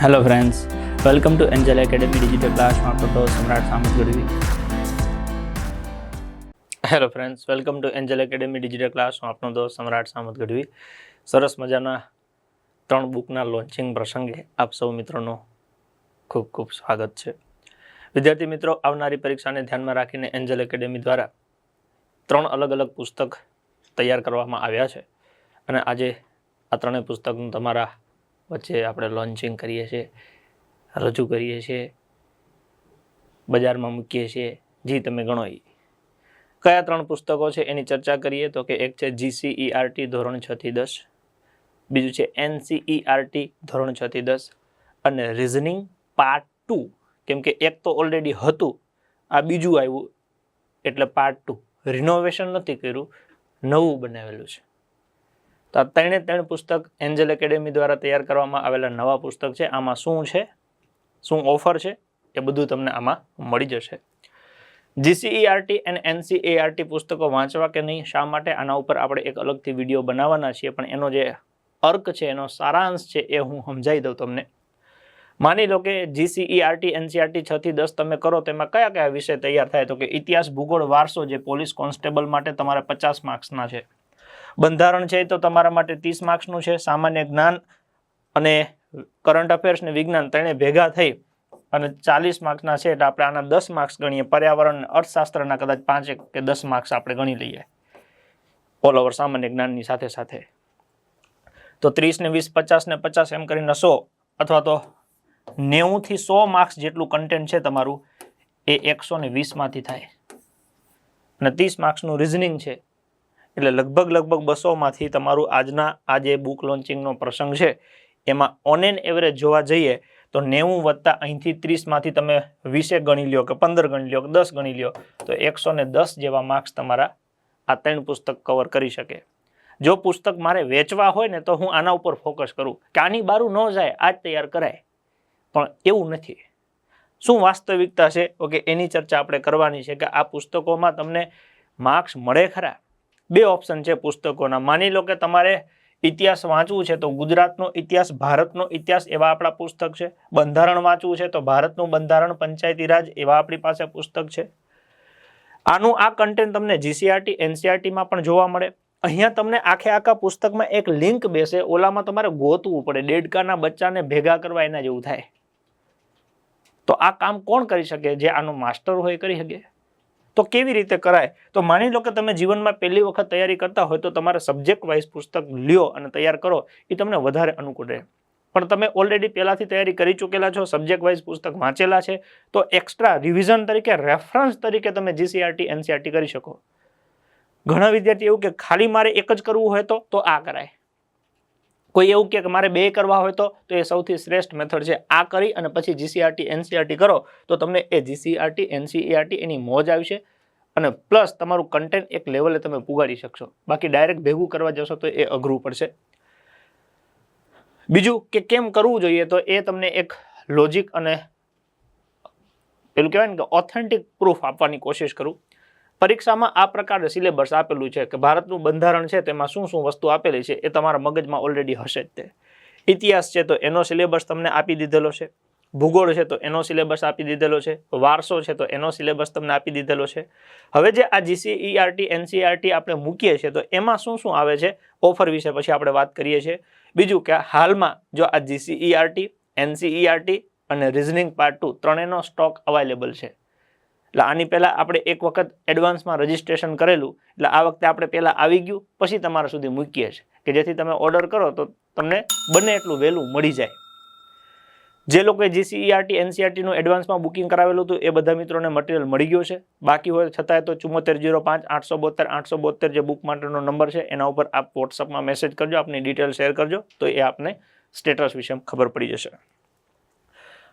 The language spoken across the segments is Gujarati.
Hello friends welcome to Angel Academy digital ક્લાસમાં તો Samrat Samat Gadhvi hello friends welcome to Angel Academy digital ક્લાસમાં આપનો દોસ્ત સમ્રાટ સામત ગઢવી સરસ મજાના ત્રણ બુકના લોન્ચિંગ પ્રસંગે આપ સૌ મિત્રોનો ખૂબ ખૂબ સ્વાગત છે. વિદ્યાર્થી મિત્રો, આવનારી પરીક્ષાને ધ્યાનમાં રાખીને એન્જલ એકેડેમી દ્વારા ત્રણ અલગ અલગ પુસ્તક તૈયાર કરવામાં આવ્યા છે. અને આજે આ ત્રણેય પુસ્તકનું તમારા વચ્ચે આપણે લોન્ચિંગ કરીએ છીએ, રજૂ કરીએ છીએ, બજારમાં મૂકીએ છીએ. જી, તમે ગણો એ કયા ત્રણ પુસ્તકો છે એની ચર્ચા કરીએ તો કે એક છે જીસીઈઆરટી ધોરણ છ થી દસ, બીજું છે એનસીઈઆરટી ધોરણ છ થી દસ, અને રિઝનિંગ પાર્ટ ટુ કેમ કે એક તો ઓલરેડી હતું, આ બીજું આવ્યું, એટલે પાર્ટ ટુ રિનોવેશન નથી કર્યું, નવું બનાવેલું છે. તો આ ત્રણે ત્રણ પુસ્તક એન્જલ એકેડેમી દ્વારા તૈયાર કરવામાં આવેલા નવા પુસ્તક છે. આમાં શું છે? શું ઓફર છે? એ બધું તમને આમાં મળી જશે. જીસીઈઆરટી અને એનસીએઆરટી પુસ્તકો વાંચવા કે નહીં, શા માટે? આના ઉપર આપણે એક અલગથી વીડિયો બનાવવાના છીએ, પણ એનો જે અર્ક છે, એનો સારાંશ છે, એ હું સમજાવી દઉં તમને. માની લો કે જીસીઈઆરટી એનસીઆરટી છ થી દસ તમે કરો તેમાં કયા કયા વિષય તૈયાર થાય? તો કે ઇતિહાસ, ભૂગોળ, વારસો જે પોલીસ કોન્સ્ટેબલ માટે તમારે પચાસ માર્ક્સના છે. બંધારણ છે તો તમારા માટે ત્રીસ માર્ક્સનું છે, સામાન્ય જ્ઞાન અને કરંટ અફેર્સ ને વિજ્ઞાન ત્રણે ભેગા થઈ અને ચાલીસ માર્ક્સના છે એટલે આપણે આના દસ માર્ક્સ ગણીએ. પર્યાવરણ, અર્થશાસ્ત્રના કદાચ પાંચ કે દસ માર્ક્સ આપણે ગણી લઈએ. ઓલ ઓવર સામાન્ય જ્ઞાનની સાથે સાથે. તો ત્રીસ ને વીસ, પચાસ ને પચાસ એમ કરીને સો અથવા તો નેવુંથી સો માર્ક્સ જેટલું કન્ટેન્ટ છે તમારું એ એકસો ને વીસમાંથી થાય. અને ત્રીસ માર્ક્સનું રિઝનિંગ છે એટલે લગભગ લગભગ બસોમાંથી તમારું આજના આ જે બુક લોન્ચિંગનો પ્રસંગ છે, એમાં ઓન એન એવરેજ જોવા જઈએ તો નેવું વત્તા અહીંથી ત્રીસમાંથી તમે વીસેક ગણી લ્યો કે પંદર ગણી લ્યો કે દસ ગણી લ્યો તો એકસો ને દસ જેવા માર્ક્સ તમારા આ ત્રણ પુસ્તક કવર કરી શકે. જો પુસ્તક મારે વેચવા હોય ને તો હું આના ઉપર ફોકસ કરું કે આની બારું ન જાય આ તૈયાર કરાય. પણ એવું નથી. શું વાસ્તવિકતા છે? ઓકે, એની ચર્ચા આપણે કરવાની છે કે આ પુસ્તકોમાં તમને માર્ક્સ મળે ખરા? બે ઓપ્શન છે પુસ્તકોના. માની લો કે તમારે ઇતિહાસ વાંચવું છે, તો ગુજરાતનો ઇતિહાસ, ભારતનો ઇતિહાસ એવા આપણા પુસ્તક છે. બંધારણ વાંચવું છે, તો ભારતનું બંધારણ, પંચાયતી રાજ એવા આપણી પાસે પુસ્તક છે. આનું આ કન્ટેન્ટ તમને જીસીઆરટી એનસીઆરટીમાં પણ જોવા મળે. અહીંયા તમને આખે આખા પુસ્તકમાં એક લિંક બેસે. ઓલામાં તમારે ગોતવું પડે. દેડકાના બચ્ચાને ભેગા કરવા એના જેવું થાય. તો આ કામ કોણ કરી શકે? જે આનું માસ્ટર હોય કરી શકે. તો કેવી રીતે કરાય? તો માની લો કે તમે જીવનમાં પહેલી વખત તૈયારી કરતા હોય તો તમારે સબ્જેક્ટ વાઇઝ પુસ્તક લ્યો અને તૈયાર કરો, એ તમને વધારે અનુકૂળ રહે. પણ તમે ઓલરેડી પહેલાંથી તૈયારી કરી ચૂકેલા છો સબ્જેક્ટ વાઇઝ પુસ્તક વાંચેલા છે, તો એક્સ્ટ્રા રિવિઝન તરીકે રેફરન્સ તરીકે તમે જીસીઆરટી એનસીઆરટી કરી શકો. ઘણા વિદ્યાર્થી એવું કે ખાલી મારે એક જ કરવું હોય તો આ કરાય. કોઈ એવું કે મારે બે કરવા હોય તો એ સૌથી શ્રેષ્ઠ મેથડ છે. આ કરી અને પછી જીસીઆરટી એનસીઆરટી કરો, તો તમને એ જીસીઆરટી એનસીઈઆરટી એની મોજ આવશે. અને પ્લસ તમારું કન્ટેન્ટ એક લેવલે તમે પુગાડી શકશો. બાકી ડાયરેક્ટ ભેગું કરવા જશો તો એ અઘરું પડશે. બીજું કે કેમ કરવું જોઈએ તો એ તમને એક લોજિક અને પેલું કહેવાય ને કે ઓથેન્ટિક પ્રૂફ આપવાની કોશિશ કરું. પરીક્ષામાં આ પ્રકારે સિલેબસ આપેલું છે કે ભારતનું બંધારણ છે તેમાં શું શું વસ્તુ આપેલી છે એ તમારા મગજમાં ઓલરેડી હશે જ તે. ઇતિહાસ છે તો એનો સિલેબસ તમને આપી દીધેલો છે. ભૂગોળ છે તો એનો સિલેબસ આપી દીધેલો છે. વારસો છે તો એનો સિલેબસ તમને આપી દીધેલો છે. હવે જે આ જીસીઈઆરટી એનસીઆરટી આપણે મૂકીએ છીએ તો એમાં શું શું આવે છે? ઓફર વિશે પછી આપણે વાત કરીએ છીએ. બીજું કે હાલમાં જો આ જીસીઈઆરટી એનસીઈઆરટી અને રિઝનિંગ પાર્ટ ટુ ત્રણેયનો સ્ટોક અવેલેબલ છે. એટલે આની પહેલાં આપણે એક વખત એડવાન્સમાં રજીસ્ટ્રેશન કરેલું, એટલે આ વખતે આપણે પહેલાં આવી ગયું, પછી તમારા સુધી મૂકીએ છીએ. કે જેથી તમે ઓર્ડર કરો તો તમને બને એટલું વહેલું મળી જાય. જે લોકોએ જીસીઈઆરટી એનસીઆરટીનું એડવાન્સમાં બુકિંગ કરાવેલું હતું, એ બધા મિત્રોને મટીરિયલ મળી ગયું છે. બાકી હોય છતાંય તો ચુમ્મોતેર જીરો પાંચ, આઠસો બોતેર આઠસો બોતેર જે બુક માટેનો નંબર છે, એના ઉપર આપ વોટ્સઅપમાં મેસેજ કરજો, આપની ડિટેલ શેર કરજો, તો એ આપને સ્ટેટસ વિશે ખબર પડી જશે.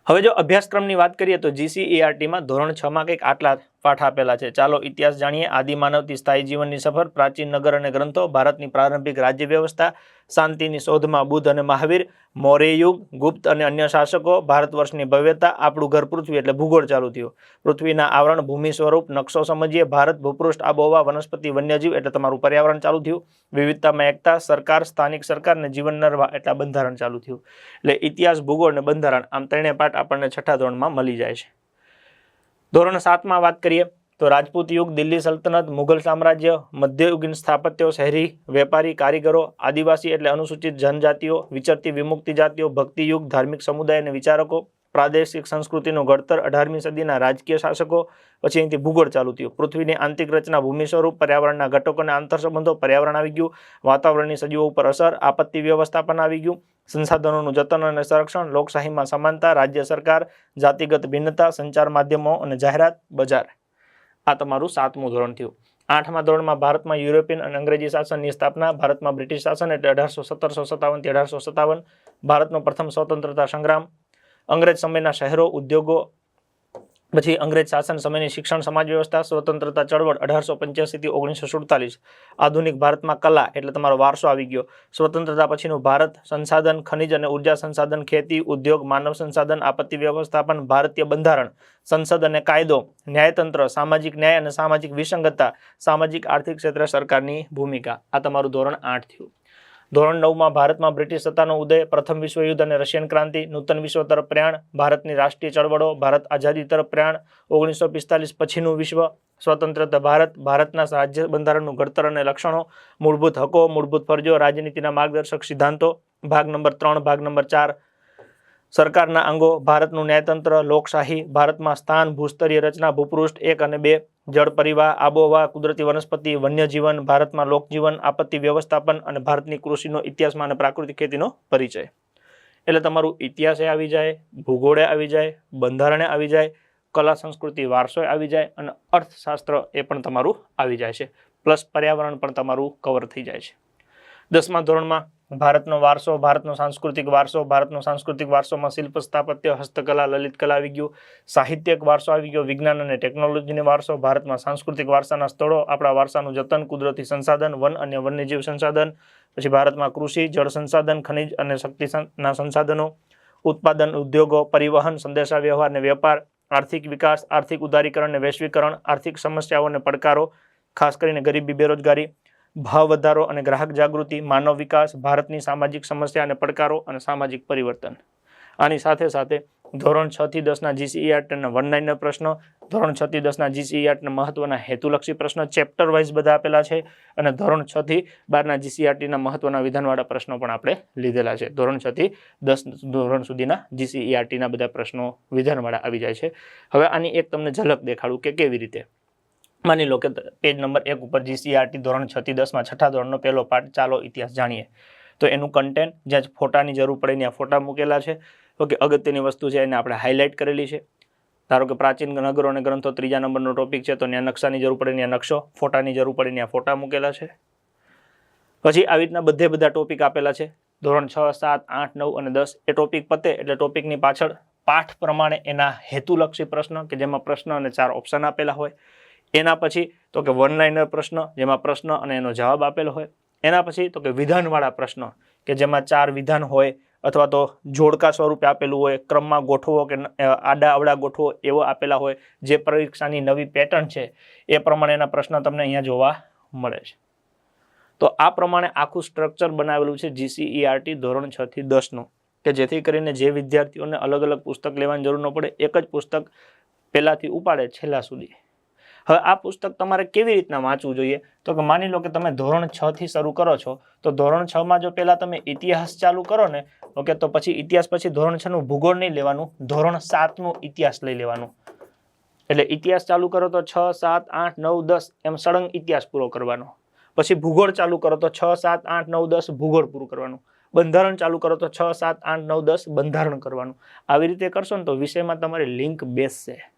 હવે જો અભ્યાસક્રમની વાત કરીએ તો જીસીઈઆરટીમાં ધોરણ છમાં કંઈક આટલા પાઠ આપેલા છે. ચાલો ઇતિહાસ જાણીએ. આદિમાનવથી સ્થાયી જીવનની સફર, પ્રાચીન નગર અને ગ્રંથો, ભારતની પ્રારંભિક રાજ્ય વ્યવસ્થા શાંતિની શોધમાં બુદ્ધ અને મહાવીર મૌર્ય યુગ ગુપ્ત અને અન્ય શાસકો ભારત વર્ષની ભવ્યતા, આપણું ઘર પૃથ્વી એટલે ભૂગોળ ચાલુ થયું. પૃથ્વીના આવરણ ભૂમિ સ્વરૂપ નકશો સમજીએ, ભારત, ભૂપૃષ્ઠ, આબોહવા, વનસ્પતિ, વન્યજીવ એટલે તમારું પર્યાવરણ ચાલુ થયું. વિવિધતામાં એકતા, સરકાર, સ્થાનિક સરકાર અને જીવન નરવા એટલે બંધારણ ચાલુ થયું. એટલે ઇતિહાસ, ભૂગોળ અને બંધારણ આમ ત્રણેય પાઠ આપણને છઠ્ઠા ધોરણમાં મળી જાય છે. ધોરણ સાતમાં વાત કરીએ. તો રાજપૂત યુગ, દિલ્હી સલ્તનત, મુઘલ સામ્રાજ્ય, મધ્યયુગીન સ્થાપત્યો, શહેરી વેપારી કારીગરો, આદિવાસી એટલે અનુસૂચિત જનજાતિઓ, વિચરતી વિમુક્તિ જાતિઓ, ભક્તિ યુગ, ધાર્મિક સમુદાય અને વિચારકો, પ્રાદેશિક સંસ્કૃતિનું ઘડતર અઢારમી સદીના રાજકીય શાસકો, પછી અહીંથી ભૂગોળ ચાલુ થયું. પૃથ્વીની આંતરિક રચના ભૂમિ સ્વરૂપ, પર્યાવરણના ઘટકોના આંતરસંબંધો પર્યાવરણ આવી ગયું. વાતાવરણની સજીવો ઉપર અસર, આપત્તિ વ્યવસ્થાપન આવી ગયું. સંસાધનોનું જતન અને સંરક્ષણ, લોકશાહીમાં સમાનતા, રાજ્ય સરકાર, જાતિગત ભિન્નતા, સંચાર માધ્યમો અને જાહેરાત બજાર. આ તમારું સાતમું ધોરણ થયું. આઠમા ધોરણમાં ભારતમાં યુરોપિયન અને અંગ્રેજી શાસનની સ્થાપના, ભારતમાં બ્રિટિશ શાસન એટલે અઢારસો સત્તરસો સત્તાવનથી અઢારસો સત્તાવન, ભારતનો પ્રથમ સ્વતંત્રતા સંગ્રામ, અંગ્રેજ સમયના શહેરો, ઉદ્યોગો પછી અંગ્રેજ શાસન સમયની શિક્ષણ સમાજ વ્યવસ્થા, સ્વતંત્રતા ચળવળ અઢારસો પંચ્યાસીથી ઓગણીસો સુડતાલીસ. આધુનિક ભારતમાં કલા એટલે તમારો વારસો આવી ગયો. સ્વતંત્રતા પછીનું ભારત, સંસાધન, ખનિજ અને ઊર્જા સંસાધન, ખેતી, ઉદ્યોગ, માનવ સંસાધન, આપત્તિ વ્યવસ્થાપન, ભારતીય બંધારણ, સંસદ અને કાયદો, ન્યાયતંત્ર, સામાજિક ન્યાય અને સામાજિક વિસંગતતા, સામાજિક આર્થિક ક્ષેત્રે સરકારની ભૂમિકા. આ તમારું ધોરણ આઠ થયું. ધોરણ નવમાં ભારતમાં બ્રિટિશ સત્તાનો ઉદય, પ્રથમ વિશ્વયુદ્ધ અને રશિયન ક્રાંતિ, નૂતન વિશ્વ તરફ પ્રયાણ, ભારતની રાષ્ટ્રીય ચળવળો, ભારત આઝાદી તરફ પ્રયાણ, ઓગણીસો પિસ્તાલીસ પછીનું વિશ્વ, સ્વતંત્રતા ભારત, ભારતના રાજ્ય બંધારણનું ઘડતર અને લક્ષણો, મૂળભૂત હકો, મૂળભૂત ફરજો, રાજનીતિના માર્ગદર્શક સિદ્ધાંતો, ભાગ નંબર ત્રણ, ભાગ નંબર ચાર સરકારના અંગો, ભારતનું ન્યાયતંત્ર, લોકશાહી, ભારતમાં સ્થાન, ભૂસ્તરીય રચના, ભૂપૃષ્ઠ, એક અને બે, જળ પરિવાહ આબોહવા, કુદરતી વનસ્પતિ, વન્યજીવન, ભારતમાં લોકજીવન, આપત્તિ વ્યવસ્થાપન અને ભારતની કૃષિનો ઇતિહાસમાં અને પ્રાકૃતિક ખેતીનો પરિચય. એટલે તમારું ઇતિહાસે આવી જાય, ભૂગોળે આવી જાય, બંધારણે આવી જાય, કલા, સંસ્કૃતિ વારસોએ આવી જાય અને અર્થશાસ્ત્ર એ પણ તમારું આવી જાય છે. પ્લસ પર્યાવરણ પણ તમારું કવર થઈ જાય છે. દસમા ધોરણમાં ભારતનો વારસો, ભારતનો સાંસ્કૃતિક વારસો, ભારતનો સાંસ્કૃતિક વારસોમાં શિલ્પ, સ્થાપત્ય, હસ્તકલા, લલિત કલા આવી ગયું. સાહિત્યક વારસો આવી ગયો, વિજ્ઞાન અને ટેકનોલોજીનો વારસો, ભારતમાં સાંસ્કૃતિક વારસાના સ્થળો, આપણા વારસાનું જતન, કુદરતી સંસાધન, વન અને વન્યજીવ સંસાધન, પછી ભારતમાં કૃષિ, જળ સંસાધન, ખનિજ અને શક્તિના સંસાધનો, ઉત્પાદન, ઉદ્યોગો, પરિવહન સંદેશા વ્યવહાર અને વેપાર, આર્થિક વિકાસ, આર્થિક ઉદારીકરણ અને વૈશ્વિકરણ, આર્થિક સમસ્યાઓ અને પડકારો, ખાસ કરીને ગરીબી, બેરોજગારી ભાવ વધારો અને ગ્રાહક જાગૃતિ, માનવ વિકાસ, ભારતની સામાજિક સમસ્યા અને પડકારો અને સામાજિક પરિવર્તન. આની સાથે સાથે ધોરણ છ થી દસના જીસીઈઆરટીના વન નાઇનના પ્રશ્નો, ધોરણ છ થી દસના જીસીઈઆરટીના મહત્વના હેતુલક્ષી પ્રશ્નો ચેપ્ટર વાઇઝ બધા આપેલા છે અને ધોરણ છ થી બારના જીસીઆરટીના મહત્વના વિધાનવાળા પ્રશ્નો પણ આપણે લીધેલા છે. ધોરણ છ થી દસ ધોરણ સુધીના જીસીઈઆરટીના બધા પ્રશ્નો વિધાનવાળા આવી જાય છે. હવે આની એક તમને ઝલક દેખાડું કે કેવી રીતે? માની લો કે પેજ નંબર એક ઉપર જીસીઆરટી ધોરણ છ દસમાં છઠ્ઠા ધોરણનો પહેલો પાઠ ચાલો, ઇતિહાસ જાણીએ. તો એનું કન્ટેન્ટ જ્યાં ફોટાની જરૂર પડે ત્યાં ફોટા મૂકેલા છે. ઓકે અગત્યની વસ્તુ છે એને આપણે હાઇલાઇટ કરેલી છે. ધારો કે પ્રાચીન નગરો અને ગ્રંથો ત્રીજા નંબરનો ટોપિક છે, તો ત્યાં નકશાની જરૂર પડે ત્યાં નકશો, ફોટાની જરૂર પડે ત્યાં ફોટા મૂકેલા છે. પછી આવી રીતના બધે બધા ટોપિક આપેલા છે. ધોરણ છ, સાત, આઠ, નવ અને દસ એ ટોપિક પતે એટલે ટોપિકની પાછળ પાઠ પ્રમાણે એના હેતુલક્ષી પ્રશ્ન કે જેમાં પ્રશ્ન અને ચાર ઓપ્શન આપેલા હોય. એના પછી તો કે વન લાઇનર પ્રશ્ન, જેમાં પ્રશ્ન અને એનો જવાબ આપેલો હોય. એના પછી તો કે વિધાનવાળા પ્રશ્ન, કે જેમાં ચાર વિધાન હોય, અથવા તો જોડકા સ્વરૂપે આપેલું હોય, ક્રમમાં ગોઠવો કે આડા અવડા ગોઠવો એવો આપેલા હોય, જે પરીક્ષાની નવી પેટર્ન છે, એ પ્રમાણેના પ્રશ્ન તમને અહીંયા જોવા મળે છે. તો આ પ્રમાણે આખું સ્ટ્રક્ચર બનાવેલું છે જીસીઈઆરટી ધોરણ છ થી દસનું કે જેથી કરીને જે વિદ્યાર્થીઓને અલગ અલગ પુસ્તક લેવાની જરૂર ન પડે, એક જ પુસ્તક પહેલાંથી ઉપાડે છેલ્લા સુધી. હવે આ પુસ્તક તમારે કેવી રીતના વાંચવું જોઈએ? તો કે માની લો કે તમે ધોરણ છ થી શરૂ કરો છો, તો ધોરણ છ માં જો પહેલાં તમે ઇતિહાસ ચાલુ કરો ને, ઓકે, તો પછી ઇતિહાસ પછી ધોરણ છ નું ભૂગોળ નહીં લેવાનું, ધોરણ સાતનું ઇતિહાસ લઈ લેવાનું. એટલે ઇતિહાસ ચાલુ કરો તો છ, સાત, આઠ, નવ, દસ એમ સળંગ ઇતિહાસ પૂરો કરવાનો. પછી ભૂગોળ ચાલુ કરો તો છ, સાત, આઠ, નવ, દસ ભૂગોળ પૂરું કરવાનું. બંધારણ ચાલુ કરો તો છ, સાત, આઠ, નવ, દસ બંધારણ કરવાનું. આવી રીતે કરશો ને તો વિષયમાં તમારી લિંક બેસશે.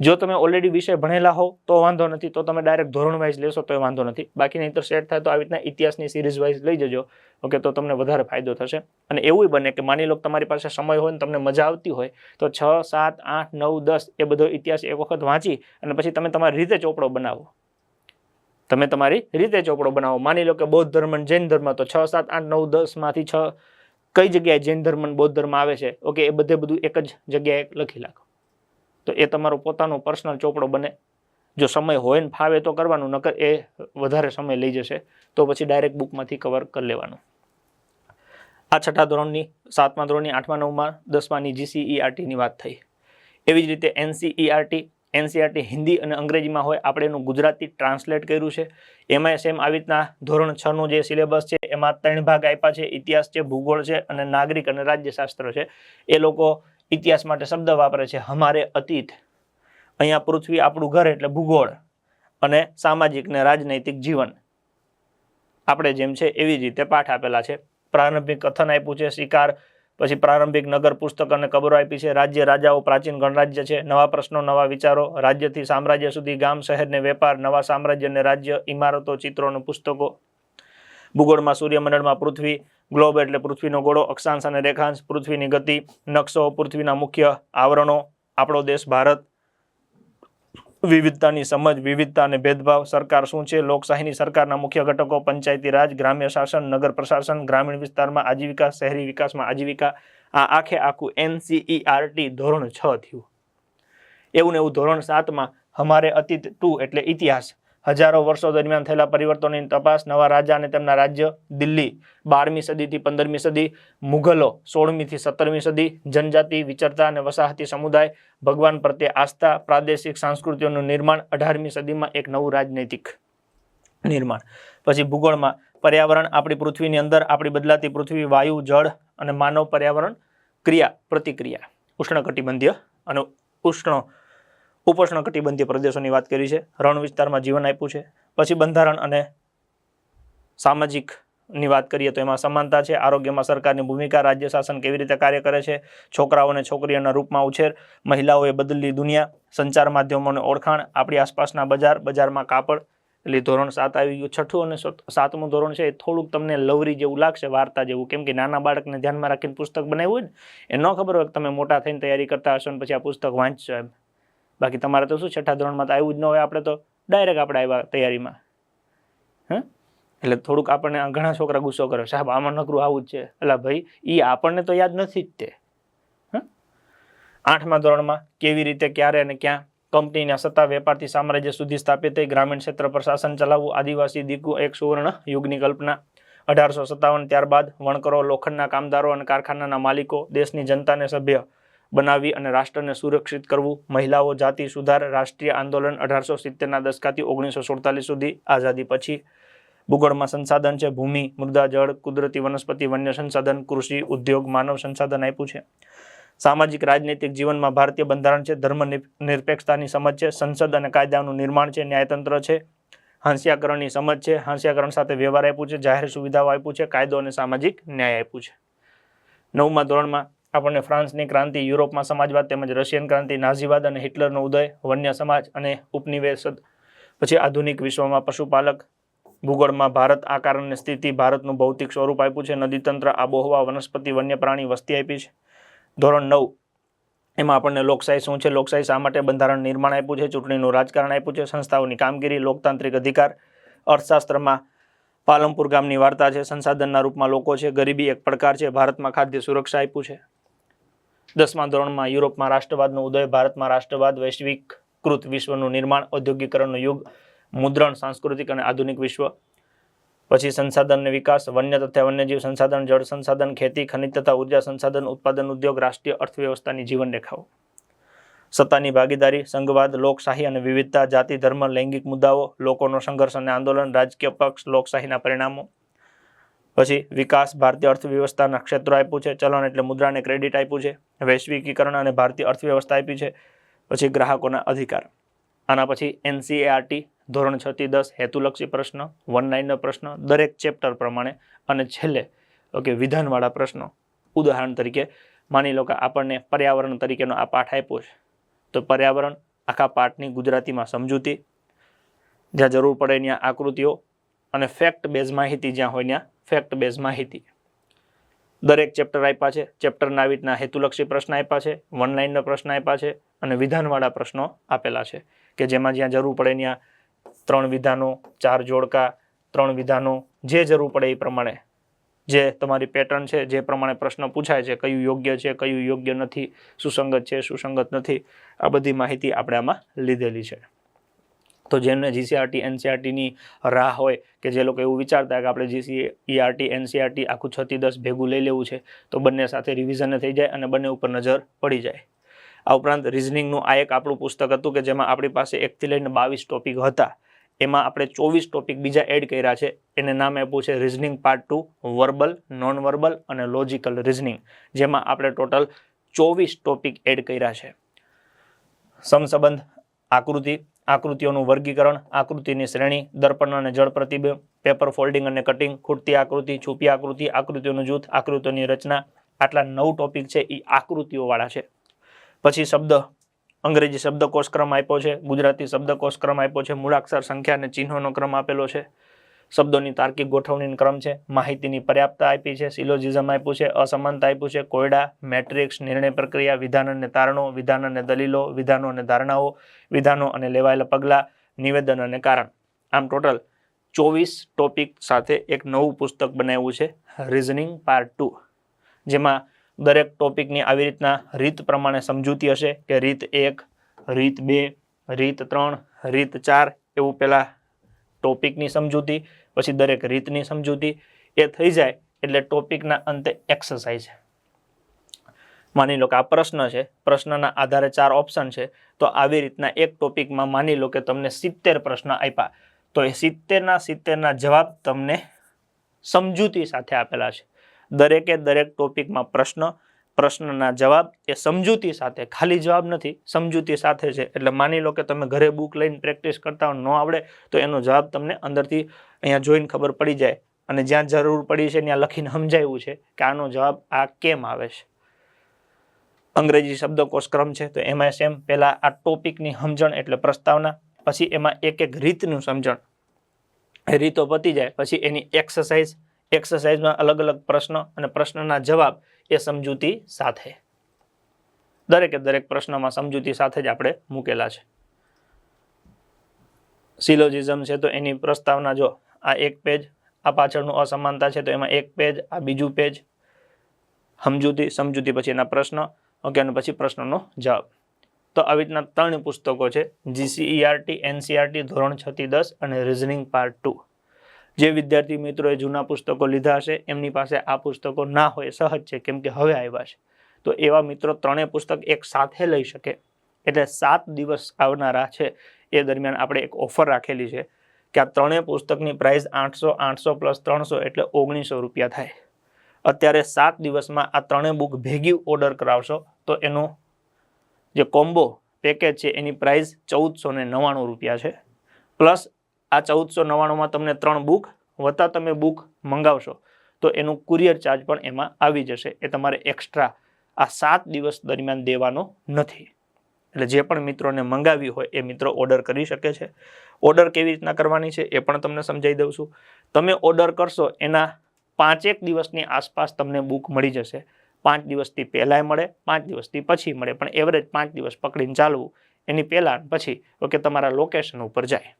જો તમે ઓલરેડી વિષય ભણેલા હો, તો વાંધો નથી. તો તમે ડાયરેક્ટ ધોરણ વાઇઝ લેશો તો વાંધો નથી. બાકી નહીં તો સેટ થાય તો આવી રીતના ઇતિહાસની સિરીઝ વાઇઝ લઈ જજો. ઓકે તો તમને વધારે ફાયદો થશે. અને એવું બને કે માની લો તમારી પાસે સમય હોય ને તમને મજા આવતી હોય, તો છ, સાત, આઠ, નવ, દસ એ બધો ઇતિહાસ એક વખત વાંચી અને પછી તમે તમારી રીતે ચોપડો બનાવો. તમે તમારી રીતે ચોપડો બનાવો. માની લો કે બૌદ્ધ ધર્મ જૈન ધર્મ, તો છ, સાત, આઠ, નવ દસમાંથી છ કઈ જગ્યાએ જૈન ધર્મ બૌદ્ધ ધર્મ આવે છે? ઓકે એ બધે બધું એક જ જગ્યાએ લખી નાખો તો એ તમારો પોતાનો પર્સનલ ચોપડો બને. જો સમય હોય ને ફાવે તો કરવાનું, નકર એ વધારે સમય લઈ જશે. તો પછી ડાયરેક્ટ બુકમાંથી કવર કરી લેવાનું. આ છઠ્ઠા ધોરણની, સાતમા ધોરણની, આઠમા, નવમા, દસમાની જીસીઈઆરટીની વાત થઈ. એવી જ રીતે એનસીઈઆરટી એનસીઆરટી હિન્દી અને અંગ્રેજીમાં હોય, આપણે એનું ગુજરાતી ટ્રાન્સલેટ કર્યું છે. એમાં સેમ આવી રીતના ધોરણ છનું જે સિલેબસ છે, એમાં ત્રણ ભાગ આપ્યા છે. ઇતિહાસ છે, ભૂગોળ છે અને નાગરિક અને રાજ્યશાસ્ત્ર છે. એ લોકો ઇતિહાસ માટે શબ્દ વાપરે છે, હમારે અતીત. અહીંયા પૃથ્વી આપણું ઘર એટલે ભૂગોળ અને સામાજિક ને રાજનૈતિક જીવન. આપણે જેમ છે એવી જ રીતે પાઠ આપેલા છે. પ્રારંભિક કથન આપ્યું છે, શિકાર, પછી પ્રારંભિક નગર પુસ્તક અને કબરો આપી છે. રાજ્ય રાજાઓ પ્રાચીન ગણરાજ્ય છે. નવા પ્રશ્નો, નવા વિચારો. રાજ્યથી સામ્રાજ્ય સુધી ગામ શહેરને વેપાર, નવા સામ્રાજ્ય અને રાજ્ય, ઇમારતો ચિત્રો અને પુસ્તકો. ભૂગોળમાં સૂર્યમંડળમાં પૃથ્વી ગ્લોબ એટલે પૃથ્વીનો ગોળો, અક્ષાંશ અને રેખાંશ, પૃથ્વીની ગતિ, નકશો, પૃથ્વીના મુખ્ય આવરણો, આપણો દેશ ભારત, વિવિધતાની સમજ, વિવિધતા અને ભેદભાવ, સરકાર શું છે, લોકશાહીની સરકારના મુખ્ય ઘટકો, પંચાયતી રાજ, ગ્રામ્ય શાસન, નગર પ્રશાસન, ગ્રામીણ વિસ્તારમાં આજીવિકા, શહેરી વિકાસમાં આજીવિકા, આ આખે આખું એનસીઈઆરટી ધોરણ છ થયું. એવું ને એવું ધોરણ સાતમાં હમારે અતીત ટુ એટલે ઇતિહાસ હજારો વર્ષો દરમિયાન થયેલા પરિવર્તનોની તપાસ નવા રાજા અને તેમના રાજ્ય દિલ્હી બારમી સદીથી પંદરમી સદી, મુઘલો સોળમીથી સત્તરમી સદી, જનજાતિ, વિચરતા અને વસાહતી સમુદાય, ભગવાન પ્રત્યે આસ્થા, પ્રાદેશિક સંસ્કૃતિઓનું નિર્માણ, અઢારમી સદીમાં એક નવું રાજનૈતિક નિર્માણ. પછી ભૂગોળમાં પર્યાવરણ, આપણી પૃથ્વીની અંદર આપણી બદલાતી પૃથ્વી, વાયુ, જળ અને માનવ પર્યાવરણ ક્રિયા, પ્રતિક્રિયા, ઉષ્ણકટિબંધીય અને ઉષ્ણ ઉપોષ્ણકટિબંધીય પ્રદેશોની વાત કરી છે. રણ વિસ્તારમાં જીવન આપ્યું છે. પછી બંધારણ અને સામાજિકની વાત કરીએ તો એમાં સમાનતા છે. આરોગ્યમાં સરકારની ભૂમિકા, રાજ્ય શાસન કેવી રીતે કાર્ય કરે છે? છોકરાઓને છોકરીઓના રૂપમાં ઉછેર, મહિલાઓએ બદલી દુનિયા, સંચાર માધ્યમોને ઓળખાણ, આપણી આસપાસના બજાર, બજારમાં કાપડ. એટલે ધોરણ સાત આવી ગયું. છઠ્ઠું અને સાતમું ધોરણ છે એ થોડુંક તમને લવરી જેવું લાગશે, વાર્તા જેવું. કેમ કે નાના બાળકને ધ્યાનમાં રાખીને પુસ્તક બનાવ્યું હોય ને, એ ન ખબર હોય તમે મોટા થઈને તૈયારી કરતા હશો ને પછી આ પુસ્તક વાંચશો એમ. બાકી તમારે તો શું છઠ્ઠા ધોરણમાં તો આવ્યું જ ન હોય, આપણે તો ડાયરેક્ટ આપણે આવ્યા તૈયારીમાં. હં? એટલે થોડુંક આપણને ઘણા છોકરા ગુસ્સો કરે, સાહેબ, આમાં નકરું આવું જ છે. એટલે ભાઈ એ આપણને તો યાદ નથી જ તે? આઠમા ધોરણમાં કેવી રીતે, ક્યારે અને ક્યાં કંપનીના સત્તા વેપારથી સામ્રાજ્ય સુધી સ્થાપિત થઈ, ગ્રામીણ ક્ષેત્ર પર શાસન ચલાવવું, આદિવાસી દીકુ એક સુવર્ણ યુગની કલ્પના. અઢારસો સત્તાવન ત્યારબાદ વણકરો, લોખંડના કામદારો અને કારખાનાના માલિકો, દેશની જનતાને સભ્ય. બનાવી અને રાષ્ટ્રને સુરક્ષિત કરવું. મહિલાઓ જાતિ સુધાર રાષ્ટ્રીય આંદોલન અઢારસો સિત્તેરના દશકાથી ઓગણીસો સુડતાલીસ સુધી આઝાદી પછી. ભૂગોળમાં સંસાધન છે. ભૂમિ, મૃદા, જળ, કુદરતી વનસ્પતિ, વન્ય સંસાધન, કૃષિ, ઉદ્યોગ, માનવ સંસાધન આપ્યું છે. સામાજિક, રાજનૈતિક જીવનમાં ભારતીય બંધારણ છે. ધર્મ નિરપેક્ષતાની સમજ છે. સંસદ અને કાયદાનું નિર્માણ છે. ન્યાયતંત્ર છે. હાંસ્યાકરણની સમજ છે. હાંસ્યાકરણ સાથે વ્યવહાર આપ્યું છે. જાહેર સુવિધાઓ આપ્યું છે. કાયદો અને સામાજિક ન્યાય આપ્યું છે. નવમા ધોરણમાં આપણને ફ્રાન્સની ક્રાંતિ, યુરોપમાં સમાજવાદ તેમજ રશિયન ક્રાંતિ, નાઝીવાદ અને હિટલરનો ઉદય, વન્ય સમાજ અને ઉપનિવેશ પછી આધુનિક વિશ્વમાં પશુપાલક, ભૂગોળમાં ભારત આકાર અને સ્થિતિ ભારતનું ભૌતિક સ્વરૂપ આપ્યું છે. નદીતંત્ર, આબોહવા, વનસ્પતિ વન્ય પ્રાણી વસ્તી આપી છે. ધોરણ નવ, એમાં આપણને લોકશાહી શું છે? લોકશાહી શા માટે બંધારણ નિર્માણ આપ્યું છે? ચૂંટણીનું રાજકારણ આપ્યું છે? સંસ્થાઓની કામગીરી, લોકતાંત્રિક અધિકાર, અર્થશાસ્ત્રમાં પાલનપુર ગામની વાર્તા છે. સંસાધનના રૂપમાં લોકો છે. ગરીબી એક પડકાર છે. ભારતમાં ખાદ્ય સુરક્ષા આપ્યું છે. દસમા ધોરણમાં યુરોપમાં રાષ્ટ્રવાદનો ઉદય, ભારતમાં રાષ્ટ્રવાદ વૈશ્વિકૃત વિશ્વનું નિર્માણ, ઔદ્યોગિકરણનો યુગ, મુદ્રણ, સાંસ્કૃતિક અને આધુનિક વિશ્વ, પછી સંસાધનનો વિકાસ, વન્ય તથા વન્યજીવ સંસાધન, જળ સંસાધન, ખેતી, ખનિજ તથા ઊર્જા સંસાધન, ઉત્પાદન ઉદ્યોગ, રાષ્ટ્રીય અર્થવ્યવસ્થાની જીવન રેખાઓ સત્તાની ભાગીદારી, સંઘવાદ, લોકશાહી અને વિવિધતા, જાતિ, ધર્મ, લૈંગિક મુદ્દાઓ, લોકોનો સંઘર્ષ અને આંદોલન, રાજકીય પક્ષ, લોકશાહીના પરિણામો પછી વિકાસ ભારતીય અર્થવ્યવસ્થાના ક્ષેત્રો આપ્યું છે, ચલણ એટલે મુદ્રાને ક્રેડિટ આપ્યું છે, વૈશ્વિકીકરણ અને ભારતીય અર્થવ્યવસ્થા આપી છે, પછી ગ્રાહકોના અધિકાર. આના પછી એનસીએઆરટી ધોરણ છ થી દસ, હેતુલક્ષી પ્રશ્ન વન નાઇનનો પ્રશ્ન, દરેક ચેપ્ટર પ્રમાણે, અને છેલ્લે, ઓકે, વિધાનવાળા પ્રશ્નો. ઉદાહરણ તરીકે, માની લો કે આપણને પર્યાવરણ તરીકેનો આ પાઠ આપ્યો છે, તો પર્યાવરણ આખા પાઠની ગુજરાતીમાં સમજૂતી, જ્યાં જરૂર પડે ત્યાં આકૃતિઓ, અને ફેક્ટ બેઝ માહિતી જ્યાં હોય ત્યાં ફેક્ટ બેઝ માહિતી. દરેક ચેપ્ટર આપ્યા છે. ચેપ્ટરના આવી રીતના હેતુલક્ષી પ્રશ્ન આપ્યા છે. વન લાઇનના પ્રશ્ન આપ્યા છે અને વિધાનવાળા પ્રશ્નો આપેલા છે. કે જેમાં જ્યાં જરૂર પડે ત્યાં ત્રણ વિધાનો, ચાર જોડકા, ત્રણ વિધાનો, જે જરૂર પડે એ પ્રમાણે. જે તમારી પેટર્ન છે, જે પ્રમાણે પ્રશ્ન પૂછાય છે, કયું યોગ્ય છે, કયું યોગ્ય નથી, સુસંગત છે, સુસંગત નથી, આ બધી માહિતી આપણે આમાં લીધેલી છે. તો જેમને જીસીઆરટી એનસીઆરટીની રાહ હોય કે જે લોકો એવું વિચારતા કે આપણે જીસી ઈઆરટી એનસીઆરટી આખું છ થી દસ ભેગું લઈ લેવું છે, તો બંને સાથે રિવિઝન થઈ જાય અને બંને ઉપર નજર પડી જાય. આ ઉપરાંત રિઝનિંગનું આ એક આપણું પુસ્તક હતું કે જેમાં આપણી પાસે એકથી લઈને બાવીસ ટોપિક હતા. એમાં આપણે ચોવીસ ટોપિક બીજા એડ કર્યા છે. એને નામ આપ્યું છે reasoning part two verbal non verbal અને લોજિકલ રિઝનિંગ જેમાં આપણે ટોટલ ચોવીસ ટોપિક એડ કર્યા છે. સમસંબંધ, આકૃતિ આકૃતિઓનું વર્ગીકરણ, આકૃતિની શ્રેણી, દર્પણ અને જળ પ્રતિબિંબ, પેપર ફોલ્ડિંગ અને કટિંગ, ખૂટતી આકૃતિ, છુપી આકૃતિ, આકૃતિઓનું જૂથ, આકૃતિઓની રચના, આટલા નવ ટોપિક છે એ આકૃતિઓવાળા છે. પછી શબ્દ, અંગ્રેજી શબ્દકોશ ક્રમ આપ્યો છે, ગુજરાતી શબ્દકોશ ક્રમ આપ્યો છે, મૂળાક્ષર સંખ્યા અને ચિહ્નોનો ક્રમ આપેલો છે. શબ્દોની તાર્કિક ગોઠવણીનો ક્રમ છે. માહિતીની પર્યાપ્તતા આપી છે. સિલોજિઝમ આપ્યું છે. અસમાનતા આપ્યું છે. કોયડા, મેટ્રિક્સ, નિર્ણય પ્રક્રિયા, વિધાન અને તારણો, વિધાન અને દલીલો, વિધાનો અને ધારણાઓ, વિધાનો અને લેવાયેલા પગલાં, નિવેદન અને કારણ. આમ ટોટલ ચોવીસ ટોપિક સાથે એક નવું પુસ્તક બનાવ્યું છે. Reasoning part two. જેમાં દરેક ટોપિકની આવી રીતના રીત પ્રમાણે સમજૂતી હશે કે રીત એક, રીત બે, રીત ત્રણ, રીત ચાર એવું પહેલાં ટોપિકની સમજૂતી, પછી દરેક રીતની સમજૂતી, એ થઈ જાય એટલે ટોપિકના અંતે એક્સરસાઇઝ માની લો કે આ પ્રશ્ન છે, પ્રશ્નના આધારે ચાર ઓપ્શન છે, તો આવી રીતના એક ટોપિકમાં માની લો કે તમને સિત્તેર પ્રશ્ન આપ્યા, તો એ સિત્તેરના સિત્તેરના જવાબ તમને સમજૂતી સાથે આપેલા છે. દરેકે દરેક ટોપિકમાં પ્રશ્ન પ્રશ્નના જવાબ એ સમજૂતી સાથે, ખાલી જવાબ નથી, સમજૂતી સાથે છે. એટલે માની લો કે તમે ઘરે બુક લઈને પ્રેક્ટિસ કરતા ન આવડે, તો એનો જવાબ તમને અંદરથી અહીંયા જોઈને ખબર પડી જાય. અને જ્યાં જરૂર પડી છે ત્યાં લખીને સમજાવ્યું છે કે આનો જવાબ આ કેમ આવે છે. અંગ્રેજી શબ્દકોશ ક્રમ છે, તો એમાં સેમ પહેલાં આ ટોપિકની સમજણ એટલે પ્રસ્તાવના, પછી એમાં એક એક રીતનું સમજણ. રીતો પતી જાય, પછી એની એક્સરસાઇઝ એક્સરસાઇઝમાં અલગ અલગ પ્રશ્ન અને પ્રશ્નના જવાબ એ સમજૂતી સાથે. દરેકે દરેક પ્રશ્નમાં સમજૂતી સાથે જ આપણે મૂકેલા છે. સિલોજિઝમ છે તો એની પ્રસ્તાવના જો આ એક પેજ, આ પાછળનું અસમાનતા છે તો એમાં એક પેજ, આ બીજું પેજ. સમજૂતી સમજૂતી પછી એના પ્રશ્ન, ઓકે, અને પછી પ્રશ્નનો જવાબ. તો આવી રીતના ત્રણ પુસ્તકો છે જીસીઈઆરટી એનસીઆરટી ધોરણ છ થી દસ અને રિઝનિંગ પાર્ટ ટુ જે વિદ્યાર્થી મિત્રોએ જૂના પુસ્તકો લીધા હશે, એમની પાસે આ પુસ્તકો ના હોય સહજ છે, કેમ કે હવે આવ્યા છે. તો એવા મિત્રો ત્રણેય પુસ્તક એક સાથે લઈ શકે, એટલે સાત દિવસ આવનારા છે, એ દરમિયાન આપણે એક ઓફર રાખેલી છે કે આ ત્રણેય પુસ્તકની પ્રાઇસ આઠસો આઠસો પ્લસ ત્રણસો એટલે ઓગણીસો રૂપિયા થાય. અત્યારે સાત દિવસમાં આ ત્રણેય બુક ભેગી ઓર્ડર કરાવશો, તો એનો જે કોમ્બો પેકેજ છે, એની પ્રાઇસ ચૌદસો ને નવ્વાણું રૂપિયા છે. પ્લસ આ ચૌદસો નવ્વાણુંમાં તમને ત્રણ બુક વત્તા તમે બુક મંગાવશો, તો એનું કુરિયર ચાર્જ પણ એમાં આવી જશે. એ તમારે એક્સ્ટ્રા આ સાત દિવસ દરમિયાન દેવાનો નથી. એટલે જે પણ મિત્રોને મંગાવી હોય, એ મિત્રો ઓર્ડર કરી શકે છે. ઓર્ડર કેવી રીતના કરવાની છે, એ પણ તમને સમજાવી દઉં છું. તમે ઓર્ડર કરશો, એના પાંચેક દિવસની આસપાસ તમને બુક મળી જશે. પાંચ દિવસથી પહેલાંય મળે, પાંચ દિવસથી પછી મળે, પણ એવરેજ પાંચ દિવસ પકડીને ચાલવું, એની પહેલાં પછી ઓકે તમારા લોકેશન ઉપર જાય.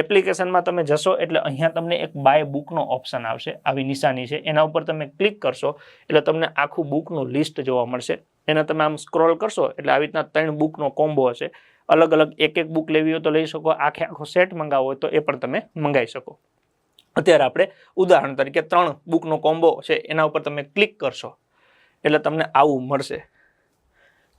એપ્લિકેશનમાં તમે જશો એટલે અહીંયા તમને એક બાય બુકનો ઓપ્શન આવશે, આવી નિશાની છે. એના ઉપર તમે ક્લિક કરશો એટલે તમને આખું બુકનું લિસ્ટ જોવા મળશે. એને તમે આમ સ્ક્રોલ કરશો એટલે આવી રીતના ત્રણ બુકનો કોમ્બો હશે. અલગ અલગ એક એક બુક લેવી હોય તો લઈ શકો, આખે આખો સેટ મંગાવવો હોય તો એ પણ તમે મંગાવી શકો. અત્યારે આપણે ઉદાહરણ તરીકે ત્રણ બુકનો કોમ્બો છે, એના ઉપર તમે ક્લિક કરશો એટલે તમને આવું મળશે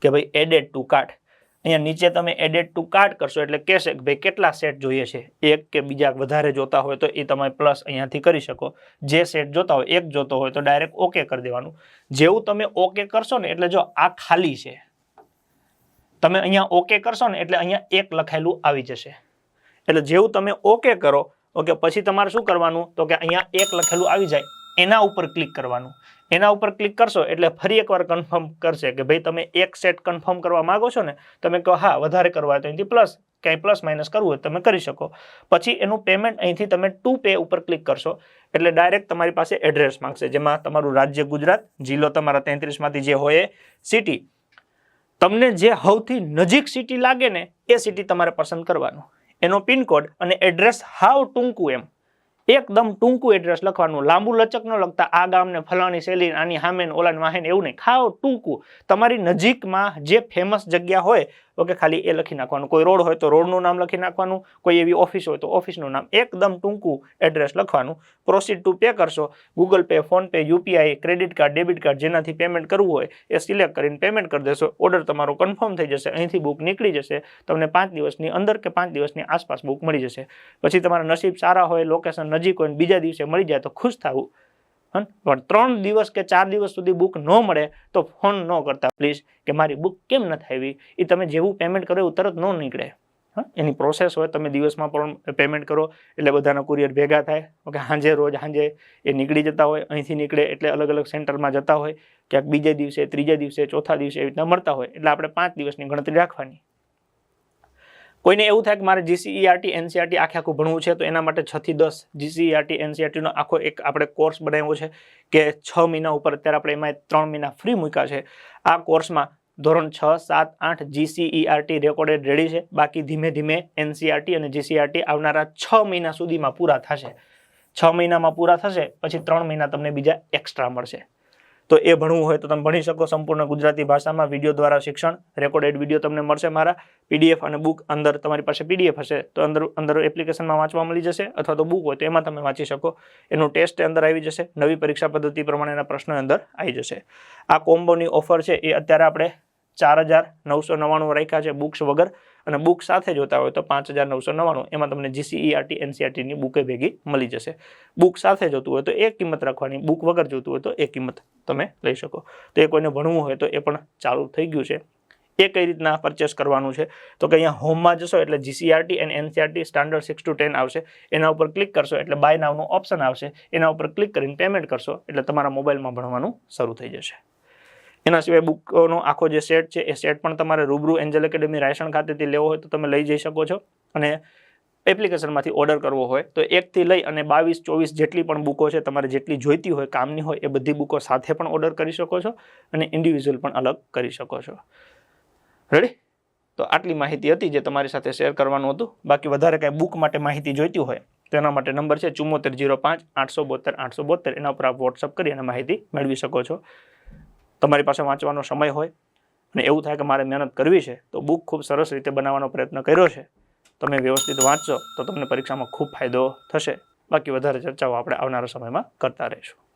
કે ભાઈ એડેડ ટુ કાર્ટ અહીંયા નીચે તમે એડેડ ટુ કાર્ટ કરશો એટલે કહેશે કે ભાઈ કેટલા સેટ જોઈએ છે? એક કે બીજા વધારે જોતા હોય તો એ તમે પ્લસ અહીંયાથી કરી શકો. જે સેટ જોતા હોય, એક જોતો હોય તો ડાયરેક્ટ ઓકે કરી દેવાનું. જેવું તમે ઓકે કરશો ને એટલે જો આ ખાલી છે. તમે અહીંયા ઓકે કરશો ને એટલે અહીંયા એક લખાયેલું આવી જશે. એટલે જેવું તમે ઓકે કરો ઓકે પછી તમારે શું કરવાનું? તો કે અહીંયા એક લખેલું આવી જાય. એના ઉપર ક્લિક કરવાનું. એના ઉપર ક્લિક કરશો એટલે ફરી એકવાર કન્ફર્મ કરશે કે ભાઈ તમે એક સેટ કન્ફર્મ કરવા માગો છો ને, તમે કહો, હા, વધારે કરવા તો અહીંથી પ્લસ ક્યાંય પ્લસ માઇનસ કરવું હોય તમે કરી શકો. પછી એનું પેમેન્ટ અહીંથી તમે ટુ પે ઉપર ક્લિક કરશો એટલે ડાયરેક્ટ તમારી પાસે એડ્રેસ માગશે, જેમાં તમારું રાજ્ય ગુજરાત, જિલ્લો તમારા તેત્રીસમાંથી જે હોય સિટી તમને જે સૌથી નજીક સિટી લાગે ને, એ સિટી તમારે પસંદ કરવાનું. એનો પિનકોડ અને એડ્રેસ હાવ ટૂંકું એમ. એકદમ ટૂંકું એડ્રેસ લખવાનું. લાંબુ લચક ન લખતા આ ગામને ફલાણી શૈલી, આની હામેન ઓલાને વાહે ને એવું નહીં. ખાઓ ટૂંકું. તમારી નજીકમાં જે ફેમસ જગ્યા હોય, ઓકે, ખાલી એ લખી નાખવાનું. કોઈ રોડ હોય તો રોડનું નામ લખી નાખવાનું, કોઈ એવી ઓફિસ હોય તો ઓફિસનું નામ. એકદમ ટૂંકું એડ્રેસ લખવાનું. પ્રોસીડ ટુ પે કરશો. Google Pay PhonePe UPI credit card debit card જેનાથી પેમેન્ટ કરવું હોય, એ સિલેક્ટ કરીને પેમેન્ટ કરી દેશો. ઓર્ડર તમારો કન્ફર્મ થઈ જશે. અહીંથી બુક નીકળી જશે. તમને પાંચ દિવસની, અંદર કે પાંચ દિવસની આસપાસ બુક મળી જશે. પછી તમારા નસીબ સારા હોય લોકેશન નજીક હોય બીજા દિવસે મળી જાય તો ખુશ થવું? પણ ત્રણ દિવસ કે ચાર દિવસ સુધી બુક ન મળે તો ફોન ન કરતા. પ્લીઝ, કે મારી બુક કેમ નથી આવી? એ તમે જેવું પેમેન્ટ કરો એવું તરત ન નીકળે? એની પ્રોસેસ હોય, તમે દિવસમાં પણ પેમેન્ટ કરો, એટલે બધાના કુરિયર ભેગા થાય. ઓકે સાંજે રોજ સાંજે એ નીકળી જતા હોય, અહીંથી નીકળે એટલે અલગ અલગ સેન્ટરમાં જતા હોય. ક્યાંક બીજા દિવસે, ત્રીજા દિવસે, ચોથા દિવસે એવી રીતના મળતા હોય. એટલે આપણે પાંચ દિવસની ગણતરી રાખવાની. કોઈને એવું થાય કે મારે E જીસીઈઆરટી એનસીઆરટી આખે આખું ભણવું છે, તો એના માટે છ થી દસ E જીસીઈઆરટી એનસીઆરટીનો આખો એક આપણે કોર્સ બનાવ્યો છે, કે છ મહિના ઉપર અત્યારે આપણે એમાં ત્રણ મહિના ફ્રી મૂક્યા છે. આ કોર્સમાં ધોરણ છ, સાત, આઠ જીસીઈઆરટી રેકોર્ડેડ રેડી છે, બાકી ધીમે ધીમે એનસીઆરટી અને જીસીઆરટી આવનારા છ મહિના સુધીમાં પૂરા થશે. છ મહિનામાં પૂરા થશે, પછી ત્રણ મહિના તમને બીજા એક્સ્ટ્રા મળશે. તો એ ભણવું હોય તો તમે ભણી શકો સંપૂર્ણ ગુજરાતી ભાષામાં વીડિયો દ્વારા શિક્ષણ રેકોર્ડેડ વીડિયો તમને મળશે મારા પીડીએફ અને બુક અંદર તમારી પાસે પીડીએફ હશે. તો અંદર અંદર એપ્લિકેશનમાં વાંચવા મળી જશે અથવા તો બુક હોય તો એમાં તમે વાંચી શકો. એનું ટેસ્ટ અંદર આવી જશે. નવી પરીક્ષા પદ્ધતિ પ્રમાણેના પ્રશ્નો અંદર આવી જશે. આ કોમ્બોની ઓફર છે એ અત્યારે આપણે ચાર હજાર નવસો નવ્વાણું રાખ્યા છે બુક્સ વગર. અને બુક સાથે જોતા હોય તો પાંચ હજાર નવસો નવ્વાણું, એમાં તમને જીસીઈઆરટી એનસીઆરટીની બુકે ભેગી મળી જશે. બુક સાથે જોતું હોય તો એ કિંમત રાખવાની બુક વગર જોતું હોય તો એ કિંમત તમે લઈ શકો. તો એ કોઈને ભણવું હોય તો એ પણ ચાલુ થઈ ગયું છે. એ કઈ રીતના પરચેસ કરવાનું છે? તો કે અહીંયા હોમમાં જશો એટલે GCERT and NCERT standard six to ten આવશે. એના ઉપર ક્લિક કરશો એટલે બાય નાવનું ઓપ્શન આવશે. એના ઉપર ક્લિક કરીને પેમેન્ટ કરશો એટલે તમારા મોબાઈલમાં ભણવાનું શરૂ થઈ જશે. એના સિવાય બુકોનો આખો જે સેટ છે, એ સેટ પણ તમારે રૂબરૂ એન્જલ એકેડમી રાયસણ ખાતેથી લેવો હોય તો તમે લઈ જઈ શકો છો. અને એપ્લિકેશનમાંથી ઓર્ડર કરવો હોય તો એકથી લઈ અને બાવીસ, ચોવીસ જેટલી પણ બુકો છે, તમારે જેટલી જોઈતી હોય, કામની હોય, એ બધી બુકો સાથે પણ ઓર્ડર કરી શકો છો અને ઇન્ડિવિજ્યુઅલ પણ અલગ કરી શકો છો. રેડી તો આટલી માહિતી હતી જે તમારી સાથે શેર કરવાનું હતું. બાકી વધારે કાંઈ બુક માટે માહિતી જોઈતી હોય તેના માટે નંબર છે ચુમ્મોતેર, જીરો પાંચ, આઠસો બોતેર આઠસો બોતેર એના ઉપર આપ વોટ્સઅપ કરી અને માહિતી મેળવી શકો છો. તમારી પાસે વાંચવાનો સમય હોય અને એવું થાય કે મારે મહેનત કરવી છે, તો બુક ખૂબ સરસ રીતે બનાવવાનો પ્રયત્ન કર્યો છે. તમે વ્યવસ્થિત વાંચશો તો તમને પરીક્ષામાં ખૂબ ફાયદો થશે. બાકી વધારે ચર્ચાઓ આપણે આવનારા સમયમાં કરતા રહીશું.